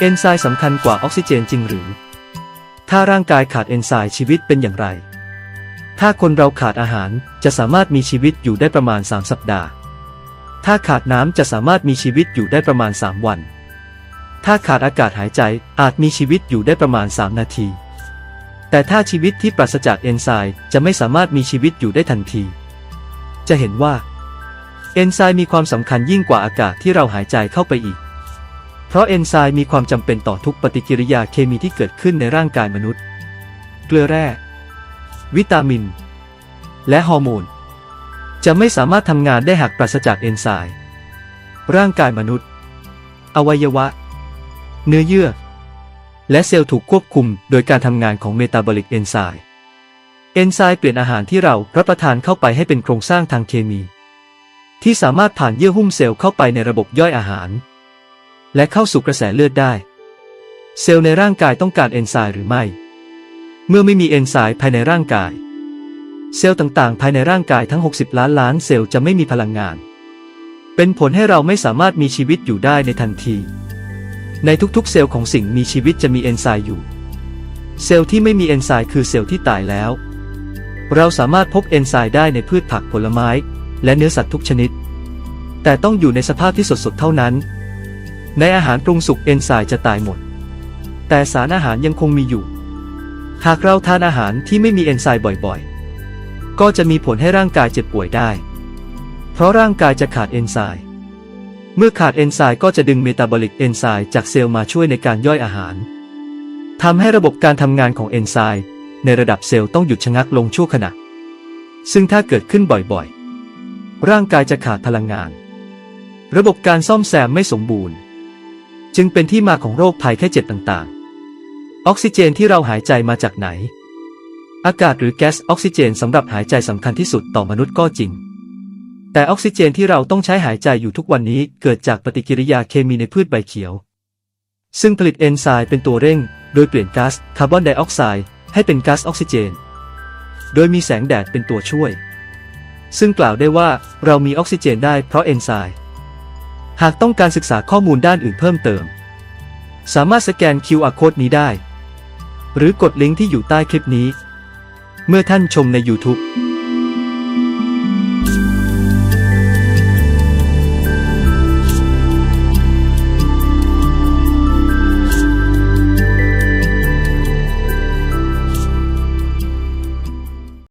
เอนไซม์สำคัญกว่าออกซิเจนจริงหรือ ถ้าร่างกายขาดเอนไซม์ชีวิตเป็นอย่างไร ถ้าคนเราขาดอาหารจะสามารถมีชีวิตอยู่ได้ประมาณ 3 สัปดาห์ ถ้าขาดน้ำจะสามารถมีชีวิตอยู่ได้ประมาณ 3 วัน ถ้าขาดอากาศหายใจอาจมีชีวิตอยู่ได้ประมาณ 3 นาที แต่ถ้าชีวิตที่ปราศจากเอนไซม์จะไม่สามารถมีชีวิตอยู่ได้ทันที จะเห็นว่า เอนไซม์มีความสำคัญยิ่งกว่าอากาศที่เราหายใจเข้าไปอีก เพราะเอนไซม์มีความจำเป็นต่อทุกปฏิกิริยาเคมีที่เกิดขึ้นในร่างกายมนุษย์ เกลือแร่ วิตามิน และฮอร์โมน จะไม่สามารถทำงานได้หากปราศจากเอนไซม์ ร่างกายมนุษย์ อวัยวะ เนื้อเยื่อ และเซลล์ถูกควบคุมโดยการทำงานของเมตาบอลิกเอนไซม์เอนไซม์เปลี่ยนอาหารที่เรารับประทานเข้าไปให้เป็นโครงสร้างทางเคมี ที่สามารถผ่านเยื่อหุ้มเซลล์เข้าไปในระบบย่อยอาหาร และเข้าสู่กระแสเลือดได้ เซลล์ในร่างกายต้องการเอนไซม์หรือไม่ เมื่อไม่มีเอนไซม์ภายในร่างกาย เซลล์ต่างๆ ภายในร่างกายทั้ง 60 ล้านล้านเซลล์จะไม่มีพลังงาน เป็นผลให้เราไม่สามารถมีชีวิตอยู่ได้ในทันที ในทุกๆ เซลล์ของสิ่งมีชีวิตจะมีเอนไซม์อยู่ เซลล์ที่ไม่มีเอนไซม์คือเซลล์ที่ตายแล้ว เราสามารถพบเอนไซม์ได้ในพืชผักผลไม้ และเนื้อสัตว์ทุกชนิด แต่ต้องอยู่ในสภาพที่สดๆ เท่านั้น ในอาหารปรุงสุกเอนไซม์จะตายหมด แต่สารอาหารยังคงมีอยู่ หากเราทานอาหารที่ไม่มีเอนไซม์บ่อยๆ ก็จะมีผลให้ร่างกายเจ็บป่วยได้ เพราะร่างกายจะขาดเอนไซม์ เมื่อขาดเอนไซม์ก็จะดึงเมตาบอลิกเอนไซม์จากเซลล์มาช่วยในการย่อยอาหาร ทำให้ระบบการทำงานของเอนไซม์ในระดับเซลล์ต้องหยุดชะงักลงชั่วขณะ ซึ่งถ้าเกิดขึ้นบ่อยๆ ร่างกายจะขาดพลังงาน ระบบการซ่อมแซมไม่สมบูรณ์ จึงเป็นที่มาของโรคภัยแค่เจ็บต่างๆ ออกซิเจนที่เราหายใจมาจากไหน อากาศหรือแก๊สออกซิเจนสำหรับหายใจสำคัญที่สุดต่อมนุษย์ก็จริง แต่ออกซิเจนที่เราต้องใช้หายใจอยู่ทุกวันนี้เกิดจากปฏิกิริยาเคมีในพืชใบเขียว ซึ่งผลิตเอนไซม์เป็นตัวเร่ง โดยเปลี่ยนก๊าซคาร์บอนไดออกไซด์ให้เป็นก๊าซออกซิเจน โดยมีแสงแดดเป็นตัวช่วย ซึ่งกล่าวได้ว่าเรามีออกซิเจนได้เพราะเอนไซม์ หากต้องการศึกษาข้อมูลด้านอื่นเพิ่มเติม สามารถสแกน QR Code นี้ได้ หรือกดลิงก์ที่อยู่ใต้คลิปนี้ เมื่อท่านชมใน YouTube